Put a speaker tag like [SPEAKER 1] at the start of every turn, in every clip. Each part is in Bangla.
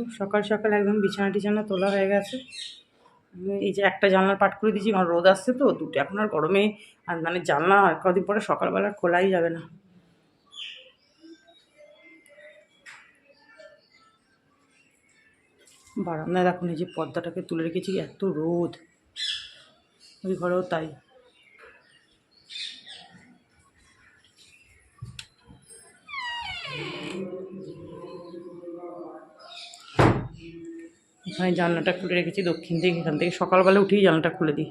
[SPEAKER 1] দেখো সকাল সকাল একদম বিছানা টিছানা তোলা হয়ে গেছে। এই যে একটা জানলার পাট করে দিয়েছি কারণ রোদ আসছে তো, দুটো এখন আর গরমে আর মানে জানলা কদিন পরে সকালবেলা খোলাই যাবে না। বারান্দায় দেখুন, এই যে পর্দাটাকে তুলে রেখেছি, এত রোদ। ওই ঘরেও তাই। এখানে জানলাটা খুলে রেখেছি, দক্ষিণ দিকে, এখান থেকে সকালবেলা উঠেই জানলাটা খুলে দিই।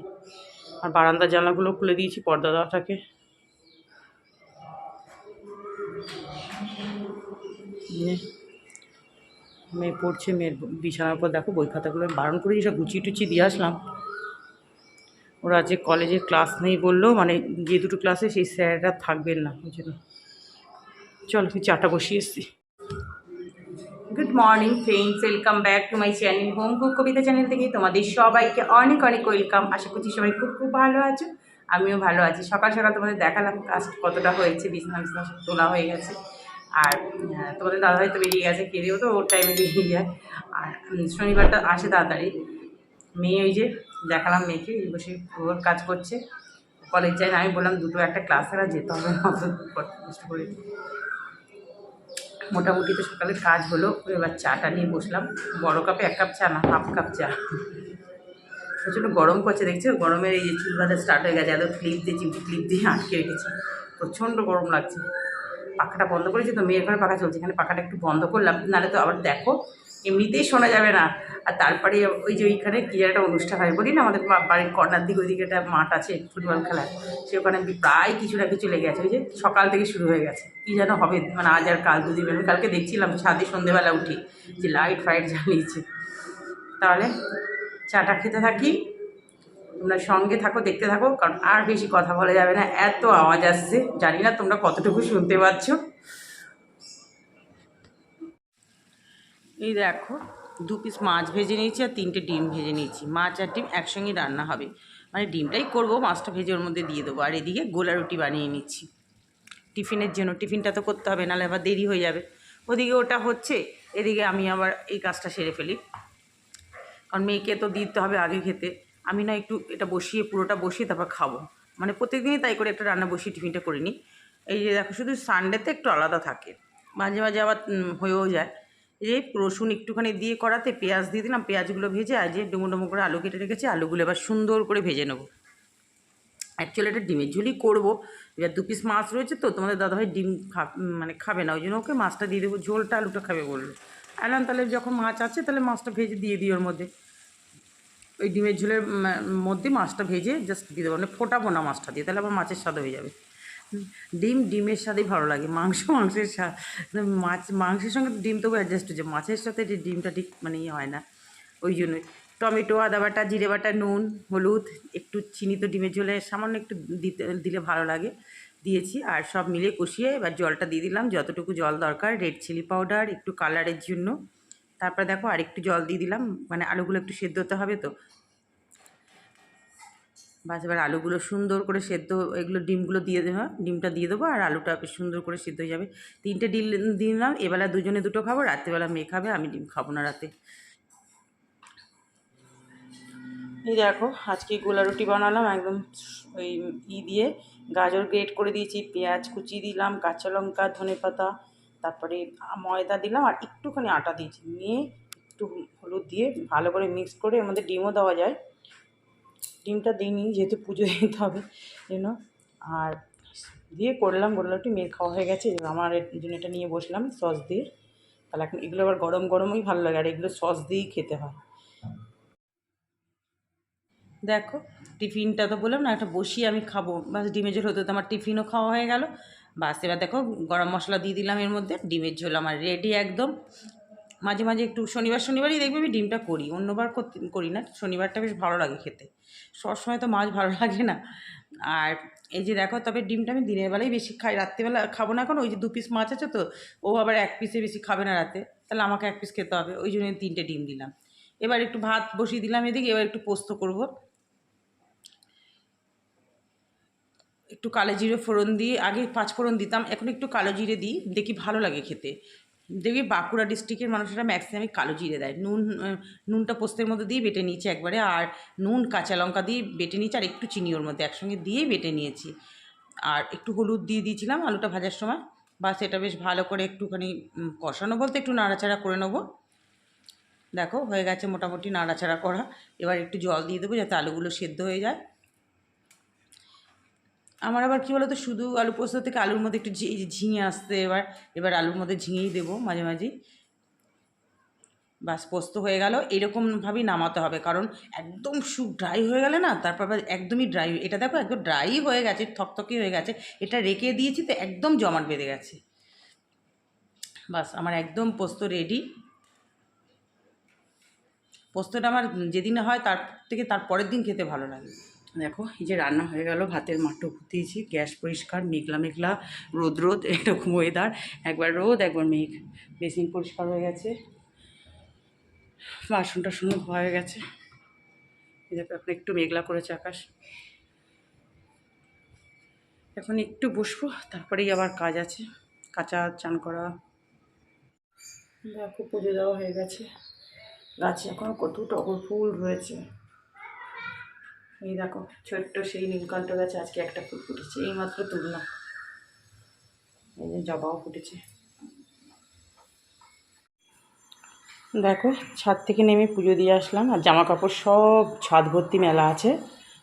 [SPEAKER 1] আর বারান্দার জানলাগুলো খুলে দিয়েছি পর্দা দেওয়া থাকে মেয়ে পড়ছে, মেয়ের বিছানার উপর দেখো বই খাতাগুলো আমি বারণ করে সব গুছিয়ে টুচিয়ে দিয়ে আসলাম। ওরা যে কলেজে ক্লাস নেই বলল মানে যে দুটো ক্লাসে সেই স্যাররা থাকবেন না, ওই জন্য। চল, আমি চাটা বসিয়ে এসছি। Good morning friends welcome back to my channel home cook Kabita channel থেকে তোমাদের সবাইকে অনেক অনেক ওয়েলকাম আশা করছি সবাই খুব খুব ভালো আছো। আমিও ভালো আছি। সকাল সকাল তোমাদের দেখালাম কাজ কতটা হয়েছে। বিছনা বিছনা সব তোলা হয়ে গেছে। আর তোমাদের দাদা হয়তো বেরিয়ে গেছে। কেঁদেও তো ওর টাইমে বেরিয়ে যায়। আর শনিবারটা আসে তাড়াতাড়ি। মেয়ে ওই যে, দেখালাম মেয়েকে। বসে ওর কাজ করছে। কলেজ যায় না। আমি বললাম, দুটো একটা ক্লাস আর যেতে হবে অত কষ্ট করে। মোটামুটি তো সকালের কাজ হলো। এবার চাটা নিয়ে বসলাম। বড় কাপে এক কাপ চা না, হাফ কাপ চা। প্রচণ্ড গরম করছে দেখছ? গরমের এই চুল বাঁধা স্টার্ট হয়ে গেছে, এত ক্লিপ দিয়ে, চিমটি ক্লিপ দিয়ে আটকে রেখেছি। প্রচণ্ড গরম লাগছে। পাখাটা বন্ধ করেছি তো, মেয়ের ঘরে পাখা চলছে। এখানে পাখাটা একটু বন্ধ করলাম। নাহলে তো আবার দেখো এমনিতেই শোনা যাবে না। আর তারপরে ওই যে ওইখানে কী একটা অনুষ্ঠান হয়, বলি না আমাদের বাড়ির কর্নার দিকে ওইদিকে একটা মাঠ আছে, ফুটবল খেলার। সে ওখানে প্রায় কিছু না কিছু লেগে আছে। ওই যে সকাল থেকে শুরু হয়ে গেছে। কী যেন হবে মানে আজ আর কাল দুদিন আমি কালকে দেখছিলাম ছাদে সন্ধেবেলা উঠি যে লাইট ফাইট জ্বালিয়েছে। তাহলে চাটা খেতে থাকি। তোমরা সঙ্গে থাকো, দেখতে থাকো। কারণ আর বেশি কথা বলা যাবে না। এত আওয়াজ আসছে। জানি না তোমরা কতটুকু শুনতে পাচ্ছ। এই দেখো, দু পিস মাছ ভেজে নিয়েছি আর তিনটে ডিম ভেজে নিয়েছি। মাছ আর ডিম একসঙ্গে রান্না হবে। মানে ডিমটাই করব, মাছটা ভেজে ওর মধ্যে দিয়ে দেবো। আর এদিকে গোলা রুটি বানিয়ে নিচ্ছি। টিফিনের জন্য টিফিনটা তো করতে হবে, নাহলে আবার দেরি হয়ে যাবে। ওদিকে ওটা হচ্ছে, এদিকে আমি আবার এই কাজটা সেরে ফেলি। কারণ মেয়েকে তো দিতে হবে আগে খেতে। আমি না একটু এটা বসিয়ে, পুরোটা বসিয়ে তারপর খাব। মানে প্রত্যেকদিনই তাই করে একটা রান্না বসিয়ে টিফিনটা করে নিই। এই যে দেখো, শুধু সানডেতে একটু আলাদা থাকে। মাঝে মাঝে আবার হয়েও যায়। যে রসুন একটুখানি দিয়ে করাতে পেঁয়াজ দিয়ে দিলাম, পেঁয়াজগুলো ভেজে আর যে ডুমো ডুমো করে আলু কেটে রেখেছি, আলুগুলো এবার সুন্দর করে ভেজে নেব। অ্যাকচুয়ালি এটা ডিমের ঝুলি করব। এবার দু পিস মাছ রয়েছে তো, তোমাদের দাদাভাই ডিম খা মানে খাবে না, ওই জন্য ওকে মাছটা দিয়ে দেবো, ঝোলটা আলুটা খাবে বলল। আনলাম তাহলে যখন মাছ আছে তাহলে মাছটা ভেজে দিয়ে দিই ওর মধ্যে। ওই ডিমের ঝোলের মধ্যে মাছটা ভেজে জাস্ট দিয়ে দেবো মানে ফোটাবো না মাছটা দিয়ে, তাহলে আবার মাছের স্বাদ হয়ে যাবে। ডিম, ডিমের স্বাদেই ভালো লাগে। মাংস, মাংসের স্বাদ মাছ, মাংসের সঙ্গে ডিম তবু অ্যাডজাস্ট হচ্ছে মাছের সাথে যে ডিমটা ঠিক মানে ইয়ে হয় না। ওই জন্যই টমেটো, আদা বাটা, জিরে বাটা, নুন, হলুদ, একটু চিনি তো ডিমের ঝোলে সামান্য একটু দিতে, দিলে ভালো লাগে। দিয়েছি আর সব মিলে কষিয়ে এবার জলটা দিয়ে দিলাম। যতটুকু জল দরকার রেড চিলি পাউডার একটু কালারের জন্য। তারপরে দেখো আর একটু জল দিয়ে দিলাম। মানে আলুগুলো একটু সেদ্ধ হতে হবে তো। বাস, এবার আলুগুলো সুন্দর করে সেদ্ধ, এগুলো ডিমগুলো দিয়ে দেবো, ডিমটা দিয়ে দেবো আর আলুটা বেশ সুন্দর করে সেদ্ধ হয়ে যাবে। তিনটে ডিম দিলাম, এবেলা দুজনে দুটো খাব, রাত্রিবেলা মেয়ে খাবে, আমি ডিম খাব না রাতে। এই দেখো, আজকে গোলা রুটি বানালাম, একদম ওই ই দিয়ে গাজর গ্রেট করে দিয়েছি, পেঁয়াজ কুচি দিলাম, কাঁচা লঙ্কা, ধনে পাতা, তারপরে ময়দা দিলাম আর একটুখানি আটা দিয়েছি। নিয়ে একটু হলুদ দিয়ে ভালো করে মিক্স করে এর মধ্যে ডিমও দেওয়া যায়। ডিমটা দিইনি যেহেতু পুজো দিতে হবে জন্য আর দিয়ে করলাম গোলা একটু মেয়ের খাওয়া হয়ে গেছে, আমার জন্য এটা নিয়ে বসলাম সস দিয়ে। তাহলে এখন এগুলো আবার গরম গরমই ভালো লাগে, আর এগুলো সস দিয়েই খেতে হয়। দেখো, টিফিনটা তো বললাম না, একটা বসিয়ে আমি খাব। বাস ডিমের ঝোল হতে আমার টিফিনও খাওয়া হয়ে গেল। বাস এবার দেখো, গরম মশলা দিয়ে দিলাম এর মধ্যে, ডিমের ঝোল আমার রেডি একদম। মাঝে মাঝে একটু শনিবার, শনিবারই দেখবে আমি ডিমটা করি। অন্যবার করি না। শনিবারটা বেশ ভালো লাগে খেতে। সবসময় তো মাছ ভালো লাগে না। আর এই যে দেখো, তবে ডিমটা আমি দিনের বেলায় বেশি খাই। রাত্রিবেলা খাব না এখন, ওই যে দু পিস মাছ আছে তো, ও আবার এক পিসে বেশি খাবে না রাতে। তাহলে আমাকে এক পিস খেতে হবে। ওই জন্য তিনটে ডিম দিলাম। এবার একটু ভাত বসিয়ে দিলাম এদিকে, এবার একটু পোস্ত করব। একটু কালো জিরে ফোড়ন দিয়ে, আগে পাঁচ ফোড়ন দিতাম, এখন একটু কালো জিরে দিই, দেখি ভালো লাগে খেতে। দেখবি বাঁকুড়া ডিস্ট্রিক্টের মানুষেরা ম্যাক্সিমামই কালো জিরে দেয়। নুন নুনটা পোস্তের মধ্যে দিয়ে বেটে নিয়েছি একবারে, আর নুন, কাঁচা লঙ্কা দিয়ে বেটে নিয়েছি, আর একটু চিনি ওর মধ্যে একসঙ্গে দিয়েই বেটে নিয়েছি। আর একটু হলুদ দিয়ে দিয়েছিলাম আলুটা ভাজার সময়। বা সেটা বেশ ভালো করে একটুখানি কষানো বলতে একটু নাড়াচাড়া করে নেব। দেখো হয়ে গেছে মোটামুটি নাড়াচাড়া করা। এবার একটু জল দিয়ে দেবো যাতে আলুগুলো সেদ্ধ হয়ে যায়। আমার আবার কী বলতো, শুধু আলু পোস্ত থেকে আলুর মধ্যে একটু ঝিঙে আসতে এবার এবার আলুর মধ্যে ঝিঙেই দেবো মাঝে মাঝে। বাস পোস্ত হয়ে গেল এরকমভাবেই নামাতে হবে, কারণ একদম শুক ড্রাই হয়ে গেলে না, তারপর একদমই ড্রাই এটা দেখো একদম ড্রাই হয়ে গেছে, থকথকে হয়ে গেছে, এটা রেখে দিয়েছি তো একদম জমাট বেঁধে গেছে। বাস আমার একদম পোস্ত রেডি পোস্তটা আমার যেদিন হয় তার থেকে তার পরের দিন খেতে ভালো লাগে। দেখো, এই যে রান্না হয়ে গেল, ভাতের মাঠটা ফুটিয়েছি গ্যাস পরিষ্কার, মেঘলা মেঘলা, রোদ রোদ, এরকম ওয়েদার একবার রোদ, একবার মেঘ। বেসিন পরিষ্কার হয়ে গেছে। বাসন টাসনও ধোয়া হয়ে গেছে। দেখো, এখন একটু মেঘলা করেছে আকাশ। এখন একটু বসবো, তারপরেই আবার কাজ আছে। কাঁচা চান করা। দেখো, পুজো দেওয়া হয়ে গেছে। গাছে এখনও কত টগর ফুল রয়েছে। এই দেখো, ছোট্ট সেই নীলকণ্ঠ গাছে আজকে একটা ফুল ফুটেছে, এইমাত্র তুললাম এই যে জবাও ফুটেছে। দেখো, ছাদ থেকে নেমে পুজো দিয়ে আসলাম, আর জামা কাপড় সব ছাদ ভর্তি মেলা আছে,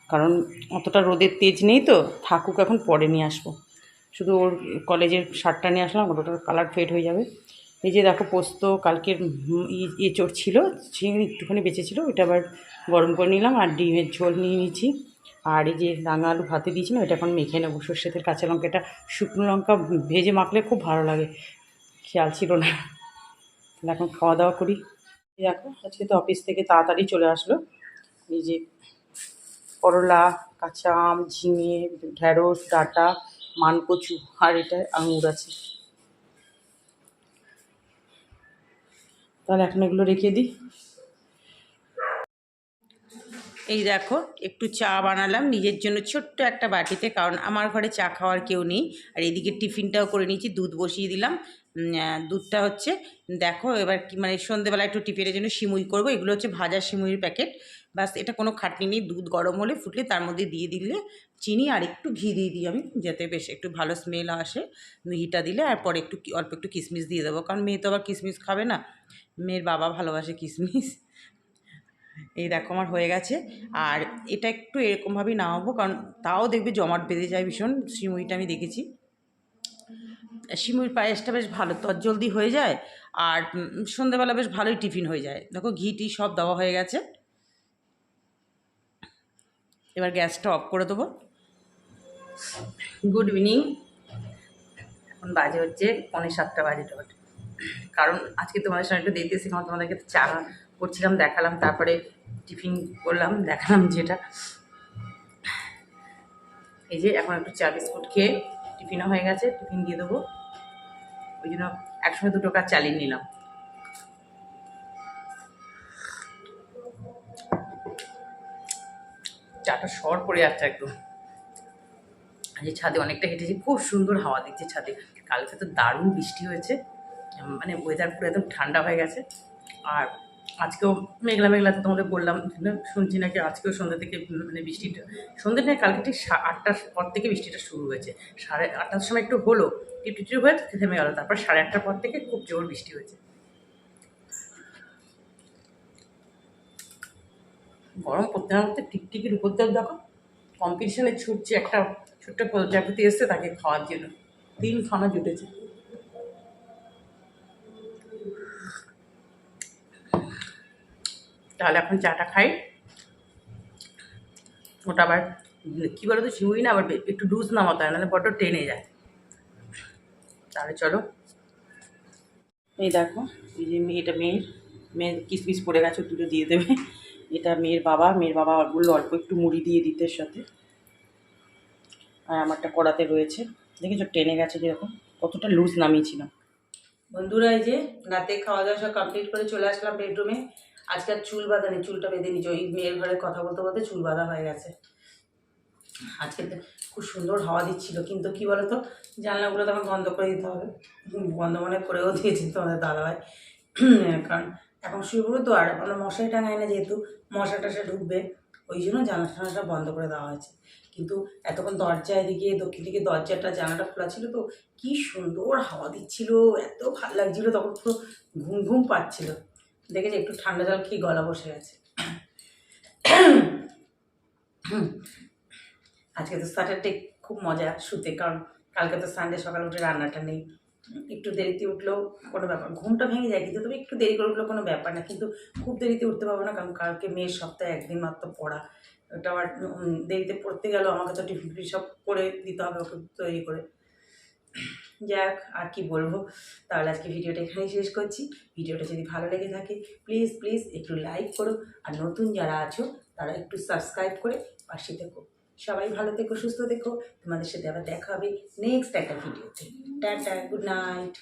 [SPEAKER 1] কারণ অতটা রোদের তেজ নেই তো থাকুক এখন পরে নিয়ে আসব। শুধু ওর কলেজের শার্টটা নিয়ে আসলাম, ওটার কালার ফেড হয়ে যাবে। এই যে দেখো পোস্ত, কালকের এঁচড় ছিল, চিংড়ি একটুখানি বেঁচেছিলো ওটা আবার গরম করে নিলাম আর ডিমের ঝোল নিয়ে নিয়েছি। আর এই যে রাঙা আলু ভাতে দিয়েছিলাম এটা এখন মেখে নেব। সর্ষে তেল, কাঁচা লঙ্কা, এটা শুকনো লঙ্কা ভেজে মাখলে খুব ভালো লাগে, খেয়াল ছিল না। তাহলে এখন খাওয়া দাওয়া করি। দেখো, আজকে তো অফিস থেকে তাড়াতাড়ি চলে আসলো। এই যে করলা, কাঁচা আম, ঝিঙে ঢেঁড়স ডাঁটা, মানকচু, আর এটা আঙুর আছে। তাহলে এখন এগুলো রেখে দিই। এই দেখো, একটু চা বানালাম নিজের জন্য ছোট্ট একটা বাটিতে, কারণ আমার ঘরে চা খাওয়ার কেউ নেই। আর এদিকে টিফিনটাও করে নিয়েছি, দুধ বসিয়ে দিলাম। দুধটা হচ্ছে, দেখো, এবার কি মানে সন্ধেবেলা একটু টিফিনের জন্য সিমুই করব। এগুলো হচ্ছে ভাজা সিমুইয়ের প্যাকেট। বাস, এটা কোনো খাটনি নেই, দুধ গরম হলে ফুটলে তার মধ্যে দিয়ে দিলে চিনি আর একটু ঘি দিয়ে দিই আমি, যাতে বেশ একটু ভালো স্মেল আসে। ঘিটা দিলে, আর পরে একটু অল্প একটু কিশমিশ দিয়ে দেবো, কারণ মেয়ে তো আবার কিশমিশ খাবে না। মেয়ের বাবা ভালোবাসে কিশমিশ এই দেখো আমার হয়ে গেছে। আর এটা একটু এরকমভাবেই নামাবো, কারণ তাও দেখবে জমাট বেঁধে যায় ভীষণ। সিমুইটা আমি দেখেছি। সিমুইর পায়েসটা বেশ ভালো, তজ্জলদি হয়ে যায়। আর সন্ধেবেলা বেশ ভালোই টিফিন হয়ে যায়। দেখো ঘি টি সব দেওয়া হয়ে গেছে। এবার গ্যাসটা অফ করে দেবো। Good evening. এখন বাজে হচ্ছে পৌনে সাতটা বাজে। কারণ আজকে তোমাদের সঙ্গে একটু দেখতে এসেছিলাম তোমাদেরকে চা করছিলাম দেখালাম তারপরে টিফিন করলাম দেখালাম যেটা। এই যে এখন একটু চা বিস্কুট খেয়ে টিফিনও হয়ে গেছে টিফিন দিয়ে দেবো। ওই জন্য একসঙ্গে দুটো কাজ চালিয়ে নিলাম। চাটা শর্ট পড়ে যাচ্ছে একদম। আজকে ছাদে অনেকটা হেঁটেছি খুব সুন্দর হাওয়া দিচ্ছে ছাদে। কালকে তো দারুণ বৃষ্টি হয়েছে। মানে ওয়েদার পুরো একদম ঠান্ডা হয়ে গেছে। আর আজকেও মেঘলা মেঘলা তো তোমাদের বললাম, শুনছি নাকি আজকেও সন্ধ্যা থেকে মানে বৃষ্টিটা সন্ধ্যে থেকে কালকে ঠিক আটটার পর থেকে বৃষ্টিটা শুরু হয়েছে। সাড়ে আটটার সময় একটু হলো টিপ টিপ হয়ে থেমে গেলো। তারপর সাড়ে আটটার পর থেকে খুব জোর বৃষ্টি হয়েছে। গরম পড়তে না পড়তে টিকটিকির দিয়ে দেখো কম্পিটিশনে ছুটছে একটা ছোট্ট প্রজাপতি এসছে তাকে খাওয়ার জন্য। তিন খানা জুটেছে। তাহলে এখন চাটা খাই। ওটা আবার কী বলো তো শিউই না, আবার একটু লুজ নামাতে হয়, নাহলে বড্ড টেনে যায়। তাহলে চলো। এই দেখো, এই যে মেয়েটা মেয়ের মেয়ের কিসমিস পড়ে গেছে, দুটো দিয়ে দেবে। এটা মেয়ের বাবা মেয়ের বাবা বলল অল্প একটু মুড়ি দিয়ে দিতে সাথে। আর আমারটা কড়াতে রয়েছে। দেখেছ, টেনে গেছে যেরকম, কতটা লুজ নামিয়েছিলাম। বন্ধুরা, এই যে রাতে খাওয়া দাওয়া সব কমপ্লিট করে চলে আসলাম বেডরুমে আজকে আর চুল বাঁধা নেই, চুলটা বেঁধে নিচ্ছি ওই মেয়ের ঘরে কথা বলতে বলতে চুল বাঁধা হয়ে গেছে। আজকে খুব সুন্দর হাওয়া দিচ্ছিল, কিন্তু কি বলতো, জানলাগুলো তখন বন্ধ করে দিতে হবে। বন্ধ মনে করেও দিয়েছি তোমাদের দাদাভাই। কারণ এখন শুয়ে তো, আর আমরা মশারি টাঙাই না যেহেতু মশা টশা ঢুকবে, ওই জন্য জানলা টানাটা বন্ধ করে দেওয়া হয়েছে। কিন্তু এতক্ষণ দরজা এদিকে দক্ষিণ দিকে দরজাটা জানাটা খোলা ছিল তো, কি সুন্দর হাওয়া দিচ্ছিল, এত ভালো লাগছিল, তখন পুরো ঘুম ঘুম পাচ্ছিল। দেখেছি একটু ঠান্ডা জল খেয়ে গলা বসে গেছে। আজকে তো স্যাটারডে খুব মজা শুতে, কারণ কালকে তো সানডে সকালে উঠে রান্নাটা নেই। একটু দেরিতে উঠলেও কোনো ব্যাপার, ঘুমটা ভেঙে যায়, কিন্তু তবে একটু দেরি করে উঠলেও কোনো ব্যাপার না, কিন্তু খুব দেরিতে উঠতে পারব না, কারণ কালকে মেয়ের সপ্তাহে একদিন মাত্র পড়া। ওটা আবার দেরিতে পড়তে গেলেও আমাকে তো টিফিন সব করে দিতে হবে, ওকে তৈরি করে। যাক, আর কি বলব? তাহলে আজকে ভিডিওটা এখানেই শেষ করছি। ভিডিওটা যদি ভালো লেগে থাকে প্লিজ প্লিজ একটু লাইক করো। আর নতুন যারা আছো, তারা একটু সাবস্ক্রাইব করে পাশে থেকো। সবাই ভালো থেকো, সুস্থ থেকো। তোমাদের সাথে আবার দেখা হবে নেক্সট একটা ভিডিওতে টাটা গুড নাইট